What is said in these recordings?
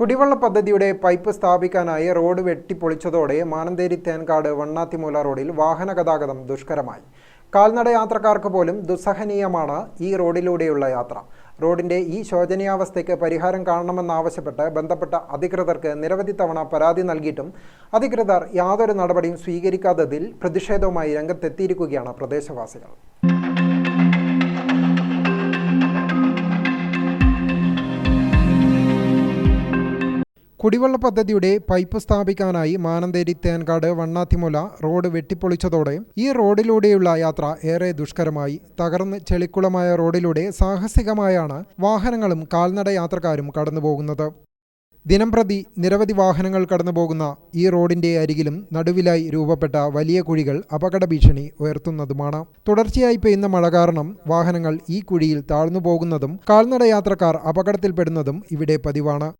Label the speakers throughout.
Speaker 1: കുടിവെള്ള പദ്ധതിയുടെ പൈപ്പ് സ്ഥാപിക്കാനായി റോഡ് വെട്ടിപ്പൊളിച്ചതോടെ മാനന്തേരി തേൻകാട് വണ്ണാത്തിമൂല റോഡിൽ വാഹന ഗതാഗതം ദുഷ്കരമായി. കാൽനട യാത്രക്കാർക്ക് പോലും ദുസ്സഹനീയമാണ് ഈ റോഡിലൂടെയുള്ള യാത്ര. റോഡിന്റെ ഈ ശോചനീയാവസ്ഥയ്ക്ക് പരിഹാരം കാണണമെന്നാവശ്യപ്പെട്ട് ബന്ധപ്പെട്ട അധികൃതർക്ക് നിരവധി തവണ പരാതി നൽകിയിട്ടും അധികൃതർ യാതൊരു നടപടിയും സ്വീകരിക്കാത്തതിൽ പ്രതിഷേധവുമായി രംഗത്തെത്തിയിരിക്കുകയാണ് പ്രദേശവാസികൾ. കുടിവെള്ള പദ്ധതിയുടെ പൈപ്പ് സ്ഥാപിക്കാനായി മാനന്തേരി തേൻകാട് വണ്ണാത്തിമുല റോഡ് വെട്ടിപ്പൊളിച്ചതോടെ ഈ റോഡിലൂടെയുള്ള യാത്ര ഏറെ ദുഷ്കരമായി. തകർന്ന് ചെളിക്കുളമായ റോഡിലൂടെ സാഹസികമായാണ് വാഹനങ്ങളും കാൽനട യാത്രക്കാരും കടന്നുപോകുന്നത്. ദിനംപ്രതി നിരവധി വാഹനങ്ങൾ കടന്നുപോകുന്ന ഈ റോഡിന്റെ അരികിലും നടുവിലായി രൂപപ്പെട്ട വലിയ കുഴികൾ അപകട ഭീഷണി ഉയർത്തുന്നതുമാണ്. തുടർച്ചയായി പെയ്യുന്ന മഴ കാരണം വാഹനങ്ങൾ ഈ കുഴിയിൽ താഴ്ന്നു പോകുന്നതും കാൽനട യാത്രക്കാർ അപകടത്തിൽപ്പെടുന്നതും ഇവിടെ പതിവാണ്.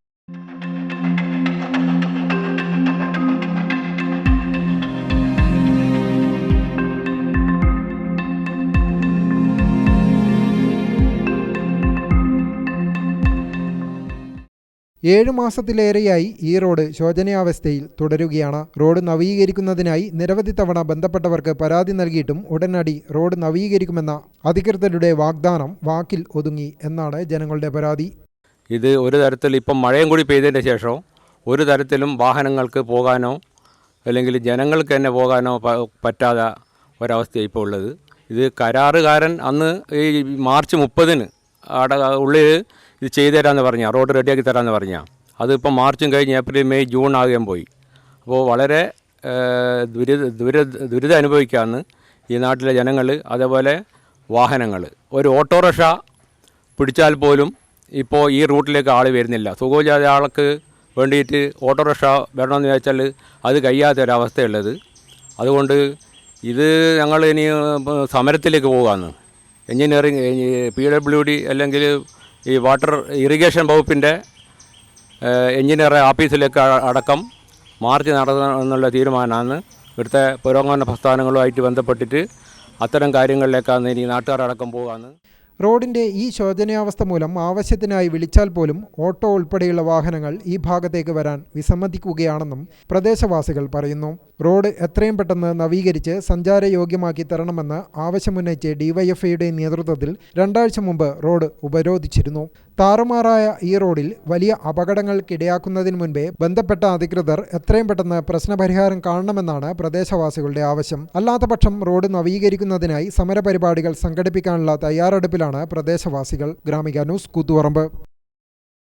Speaker 1: ഏഴു മാസത്തിലേറെയായി ഈ റോഡ് ശോചനീയാവസ്ഥയിൽ തുടരുകയാണ്. റോഡ് നവീകരിക്കുന്നതിനായി നിരവധി തവണ ബന്ധപ്പെട്ടവർക്ക് പരാതി നൽകിയിട്ടും ഉടനടി റോഡ് നവീകരിക്കുമെന്ന അധികൃതരുടെ വാഗ്ദാനം വാക്കിൽ ഒതുങ്ങി എന്നാണ് ജനങ്ങളുടെ പരാതി.
Speaker 2: ഇത് ഒരു തരത്തിൽ ഇപ്പം മഴയും കൂടി പെയ്തതിന്റെ ശേഷം ഒരു തരത്തിലും വാഹനങ്ങൾക്ക് പോകാനോ അല്ലെങ്കിൽ ജനങ്ങൾക്ക് തന്നെ പോകാനോ പറ്റാതെ പറ്റാത്ത ഒരവസ്ഥയാണ് ഇപ്പോൾ ഉള്ളത്. ഇത് കരാറുകാരൻ അന്ന് ഈ മാർച്ച് മുപ്പതിന് അട ഉള്ളിൽ ഇത് ചെയ്തു തരാമെന്ന് പറഞ്ഞാൽ റോഡ് റെഡിയാക്കി തരാമെന്ന് പറഞ്ഞാൽ അതിപ്പോൾ മാർച്ചും കഴിഞ്ഞ് ഏപ്രിൽ മെയ് ജൂൺ ആകുകയും പോയി. അപ്പോൾ വളരെ ദുരി ദുരി ദുരിതം അനുഭവിക്കാമെന്ന് ഈ നാട്ടിലെ ജനങ്ങൾ അതേപോലെ വാഹനങ്ങൾ ഒരു ഓട്ടോറിക്ഷ പിടിച്ചാൽ പോലും ഇപ്പോൾ ഈ റൂട്ടിലേക്ക് ആൾ വരുന്നില്ല. സുഖമില്ലാതെ ആൾക്ക് വേണ്ടിയിട്ട് ഓട്ടോറിക്ഷ വരണമെന്ന് ചോദിച്ചാൽ അത് കഴിയാത്ത ഒരവസ്ഥയുള്ളത്. അതുകൊണ്ട് ഇത് ഞങ്ങൾ ഇനി സമരത്തിലേക്ക് പോകാമെന്ന് എഞ്ചിനീയറിംഗ് പി ഡബ്ല്യു ഡി അല്ലെങ്കിൽ ഈ വാട്ടർ ഇറിഗേഷൻ വകുപ്പിന്റെ എഞ്ചിനീയറുടെ ഓഫീസിലേക്ക് അടക്കം മാർച്ച് നടത്തണമെന്നുള്ള തീരുമാനമാണ്. ഇവിടുത്തെ പുരോഗമന പ്രസ്ഥാനങ്ങളുമായിട്ട് ബന്ധപ്പെട്ടിട്ട് അത്തരം കാര്യങ്ങളിലേക്കാണ് ഇനി നാട്ടുകാരടക്കം പോകാമെന്ന്
Speaker 1: റോഡിന്റെ ഈ ശോചനീയാവസ്ഥ മൂലം ആവശ്യത്തിനായി വിളിച്ചാൽ പോലും ഓട്ടോ ഉൾപ്പെടെയുള്ള വാഹനങ്ങൾ ഈ ഭാഗത്തേക്ക് വരാൻ വിസമ്മതിക്കുകയാണെന്നും പ്രദേശവാസികൾ പറയുന്നു. റോഡ് എത്രയും പെട്ടെന്ന് നവീകരിച്ച് സഞ്ചാരയോഗ്യമാക്കി തരണമെന്ന് ആവശ്യമുന്നയിച്ച് ഡിവൈഎഫ്ഐയുടെ നേതൃത്വത്തിൽ രണ്ടാഴ്ച മുമ്പ് റോഡ് ഉപരോധിച്ചിരുന്നു. താറുമാറായ ഈ റോഡിൽ വലിയ അപകടങ്ങൾക്കിടയാക്കുന്നതിന് മുൻപേ ബന്ധപ്പെട്ട അധികൃതർ എത്രയും പെട്ടെന്ന് പ്രശ്നപരിഹാരം കാണണമെന്നാണ് പ്രദേശവാസികളുടെ ആവശ്യം. അല്ലാത്തപക്ഷം റോഡ് നവീകരിക്കുന്നതിനായി സമരപരിപാടികൾ സംഘടിപ്പിക്കാനുള്ള തയ്യാറെടുപ്പിലാണ് പ്രദേശവാസികൾ. ഗ്രാമിക ന്യൂസ് കൂത്തുപറമ്പ്.